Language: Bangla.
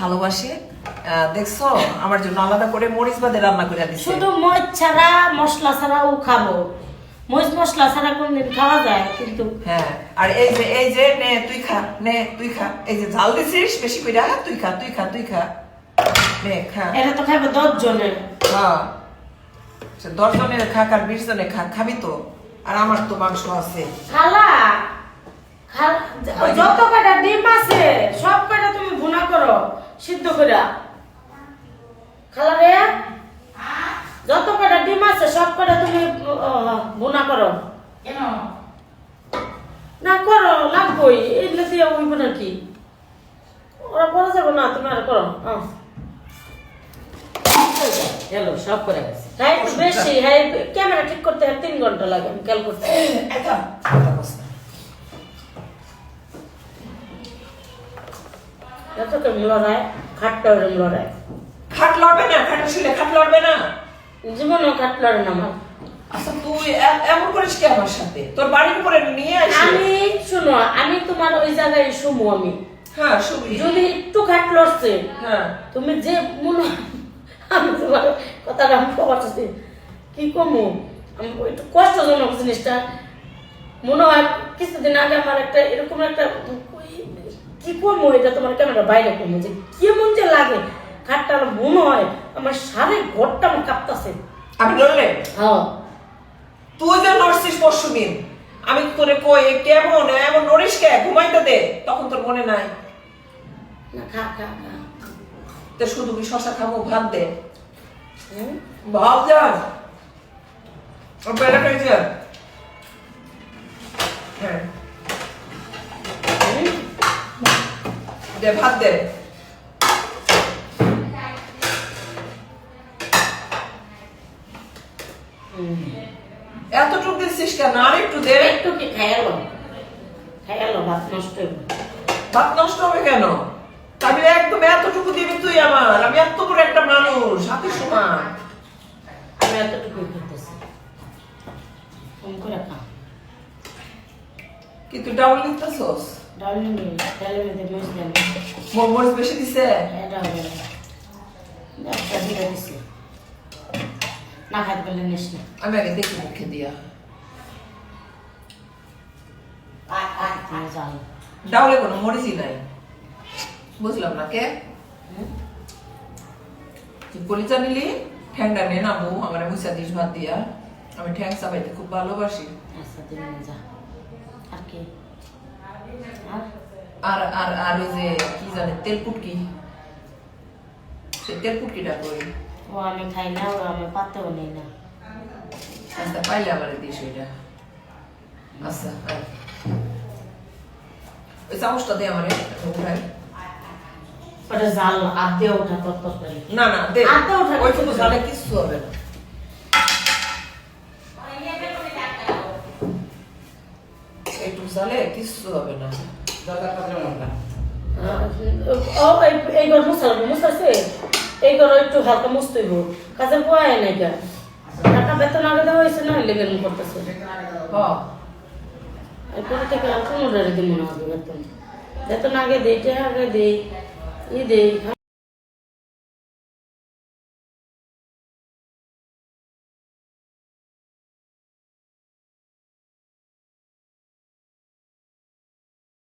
ভালোবাসে। দেখছ? আমার জন্য আলাদা করে মরিচ বাদে রান্না করে দিছে। শুধু মরিচ ছাড়া মশলা ছাড়া ও খাব। মরিচ মশলা ছাড়া কোনদিন খাওয়া যায় কিন্তু হ্যাঁ আর এই যে এই যে নে তুই খা নে তুই খা। এই যে ঝাল দিছিস বেশি করে তুই খা তুই খা তুই খা। নে খা। এটা তো খাবে দশ জনের হ্যাঁ। সে দশ জনের খাক আর বিশ জনের খাক খাবি তো। আর আমার তো মাংস আছে। খালা খালা যত কটা ডিম আছে সব কটা তুমি ভুনা করো। সিদ্ধ করে খালা রে যত কটা ডিম আছে সব কটা তুমি ভুনা করো। কেন? না করো লাগবই এগুলো দিয়ে হইব নাকি? ওরা করা যাবে না তুমি আর করো। আহ। এলো সব করে গেছে। হ্যাঁ একটু বেশি হ্যাঁ ক্যামেরা ঠিক করতে হয় তিন ঘণ্টা লাগে আমি খেয়াল করতে যত কেমন লড়াই খাটটা ওরম লড়াই খাট লড়বে না খাট শুলে খাট লড়বে না। জীবনেও খাট লড়ে না আমার আচ্ছা তুই এমন করিস কি আমার সাথে? তোর বাড়ির উপরে নিয়ে আসি। আমি শুনো আমি তোমার ওই জায়গায় শুমু আমি। হ্যাঁ শুবি। যদি একটু খাট লড়ছে হ্যাঁ। তুমি যে মনে আমি তোমার কথাটা আমি পাচ্ছি কি কমু? আমি একটু কষ্টজনক জিনিসটা। মনে হয় কিছুদিন আগে আমার একটা এরকম একটা কি কমু এটা তোমার ক্যামেরা বাইরে কমু যে কেমন যে লাগে। খাটটা আমার মনে হয় আমার সারে ঘরটা আমার কাঁপতাছে। আমি লড়লে হ্যাঁ। তুই যে নড়ছিস পরশু দিন আমি তোরে কই কেমন এমন নড়িস কে? ঘুমাইতে দে তখন তোর মনে নাই। না খা খা খা। তো শুধু কি শশা খাব ভাত দে। হুম? ভাত যা বেলা দে ভাত দে। এতটুকু দিচ্ছিস কেন? আর একটু দে। একটু কি খেয়ালো খেয়ালো ভাত নষ্ট হইব। ভাত নষ্ট হবে কেন? আমি একদম এতটুকু দিবি তুই আমার। আমি এত বড় একটা মানুষ হাতে সমান। আমি এতটুকু করতেছি ফোন করে খা। কি তুই ডাবল নিতেছস? ডাউনি মধ্যে মরিচ বেশি দিছে? না খাইতে পারলে নিস না। আমি আগে দেখি মুখে দিয়া। ডাউলে কোনো মরিচই নাই। বুঝলাম না কে? তুই নিলি? ঠ্যাংটা নে না বউ আমার মুসা দিস ভাত দিয়া। আমি ঠ্যাং চাবাইতে খুব ভালোবাসি। আচ্ছা যা। আর কি? আর? আর আর আর ওই যে কি জানে তেল পুটকি সেই তেল পুটকিটা করি। ও আমি খাই না ও আমি পাতেও নেই না। আচ্ছা পাইলে আমার দিস ওইটা। আচ্ছা ওই চামচটা দে আমারে উঠাই। ওটা জাল আর ওঠা না না দে। আদা ওঠা ওইটুকু কিছু জালে হবে না। এইটুকু জালে কিচ্ছু হবে না। ও এই এই ঘর মুসাল মুসাছে এই ঘর একটু হালকা মুস্তইব কাজে পোয়ায় নাই গা টাকা বেতন আগে দেওয়া হয়েছে না লেগে করতেছে? এরপরে থেকে আর কোনো দিব না বেতন। বেতন আগে দেই টাকা আগে দেই ই দেই।